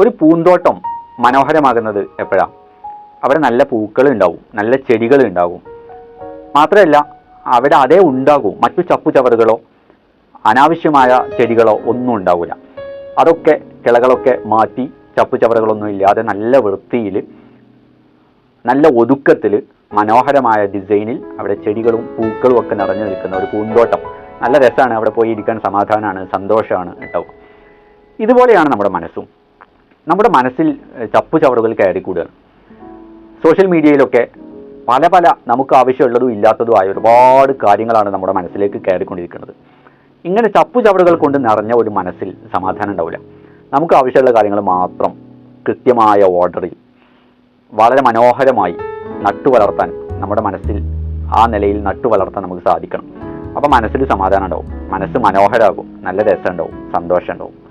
ഒരു പൂന്തോട്ടം മനോഹരമാകുന്നത് എപ്പോഴാണ് അവിടെ നല്ല പൂക്കൾ ഉണ്ടാവും നല്ല ചെടികൾ ഉണ്ടാവും മാത്രമല്ല അവിടെ അതേ ഉണ്ടാകും മറ്റു ചപ്പുചവറുകളോ അനാവശ്യമായ ചെടികളോ ഒന്നും ഉണ്ടാവില്ല. അതൊക്കെ കിളകളൊക്കെ മാറ്റി ചപ്പുചവറുകളൊന്നും ഇല്ലാതെ നല്ല വൃത്തിയിൽ നല്ല ഒതുക്കത്തിൽ മനോഹരമായ ഡിസൈനിൽ അവിടെ ചെടികളും പൂക്കളും ഒക്കെ നിറഞ്ഞു നിൽക്കുന്ന ഒരു പൂന്തോട്ടം. നല്ല രസമാണ് അവിടെ പോയി ഇരിക്കാൻ സമാധാനമാണ് സന്തോഷമാണ് കേട്ടോ. ഇതുപോലെയാണ് നമ്മുടെ മനസ്സും. നമ്മുടെ മനസ്സിൽ ചപ്പു ചവറുകൾ കയറിക്കൂടുകയാണ്. സോഷ്യൽ മീഡിയയിലൊക്കെ പല പല നമുക്ക് ആവശ്യമുള്ളതും ഇല്ലാത്തതുമായ ഒരുപാട് കാര്യങ്ങളാണ് നമ്മുടെ മനസ്സിലേക്ക് കയറിക്കൊണ്ടിരിക്കുന്നത്. ഇങ്ങനെ ചപ്പു ചവറുകൾ കൊണ്ട് നിറഞ്ഞ ഒരു മനസ്സിൽ സമാധാനം ഉണ്ടാവില്ല. നമുക്ക് ആവശ്യമുള്ള കാര്യങ്ങൾ മാത്രം കൃത്യമായ ഓർഡറിൽ വളരെ മനോഹരമായി നട്ടു വളർത്താൻ നമ്മുടെ മനസ്സിൽ ആ നിലയിൽ നട്ടു വളർത്താൻ നമുക്ക് സാധിക്കണം. അപ്പോൾ മനസ്സിൽ സമാധാനം ഉണ്ടാവും. മനസ്സ് മനോഹരമാകും നല്ല രസമുണ്ടാവും. സന്തോഷം ഉണ്ടാവും